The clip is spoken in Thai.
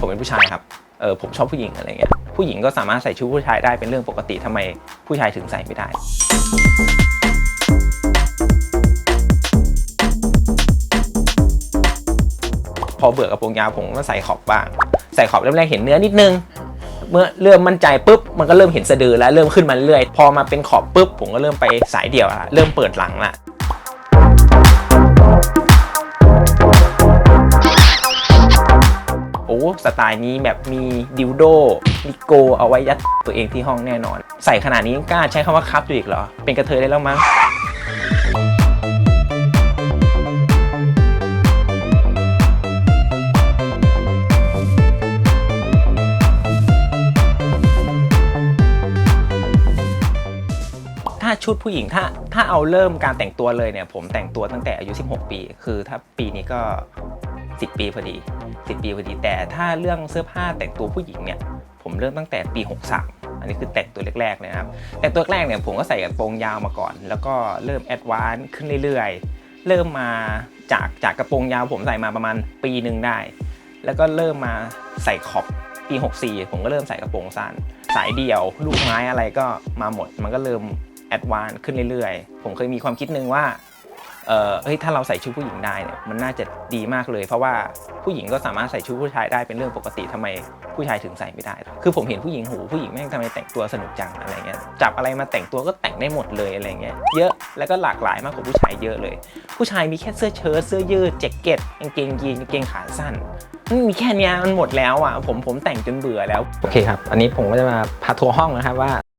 ผมเป็นผู้ชายครับเออผมชอบผู้หญิงอะไรเงี้ยผู้หญิงก็สามารถใส่ชุดผู้ชายได้เป็นเรื่องปกติทำไมผู้ชายถึงใส่ไม่ได้พอเบื่อกระโปรงยาวผมก็ใส่ขอบบ้าง ใส่ขอบเริ่มแรกเห็นเนื้อนิดนึง เมื่อเริ่มมั่นใจปุ๊บมันก็เริ่มเห็นสะดือแล้วเริ่มขึ้นมาเรื่อย พอมาเป็นขอบปุ๊บผมก็เริ่มไปสายเดี่ยวละเริ่มเปิดหลังละ สไตล์นี้แบบมีดิวโดมีโก เอาไว้ยัดตัวเองที่ห้องแน่นอน ใส่ขนาดนี้กล้าใช้คำว่าครับอยู่อีกเหรอ เป็นกระเทยได้แล้วมั้งถ้าชุดผู้หญิงถ้าถ้าเอาเริ่มการแต่งตัวเลยเนี่ยผมแต่งตัวตั้งแต่อายุ 16 ปี คือถ้าปีนี้ก็ 10 ปีพอดี 10 ปีพอดี แต่ถ้าเรื่องเสื้อผ้าแต่งตัวผู้หญิงเนี่ยผมเริ่มตั้งแต่ปี 63 อันนี้คือแต่งตัวแรกๆเลยนะครับ แต่ตัวแรกเนี่ยผมก็ใส่กระโปรงยาวมาก่อน แล้วก็เริ่มแอดวานซ์ขึ้นเรื่อยๆ เริ่มมาจากจากกระโปรงยาวผมใส่มาประมาณปีหนึ่งได้ แล้วก็เริ่มมาใส่ขอบปี 64 ผมก็เริ่มใส่กระโปรงสั้น สายเดี่ยว ลูกไม้อะไรก็มาหมด มันก็เริ่มแอดวานซ์ขึ้นเรื่อยๆ ผมเคยมีความคิดหนึ่งว่า เออเฮ้ยถ้าเราใส่ชุดผู้หญิงได้เนี่ยมันน่าจะดีมากเลย เพราะว่าผู้หญิงก็สามารถใส่ชุดผู้ชายได้เป็นเรื่องปกติทำไมผู้ชายถึงใส่ไม่ได้ คือผมเห็นผู้หญิงหูผู้หญิงแม่งทำไมแต่งตัวสนุกจังอะไรเงี้ยจับอะไรมาแต่งตัวก็แต่งได้หมดเลยอะไรเงี้ยเยอะแล้วก็หลากหลายมากกว่าผู้ชายเยอะเลย ผู้ชายมีแค่เสื้อเชิ้ตเสื้อยืดแจ็คเก็ตกางเกงยีนกางเกงขาสั้นมันมีแค่นี้มันหมดแล้วอะผมผมแต่งจนเบื่อแล้วโอเคครับอันนี้ผมก็จะมาพาทัวร์ห้องนะครับว่า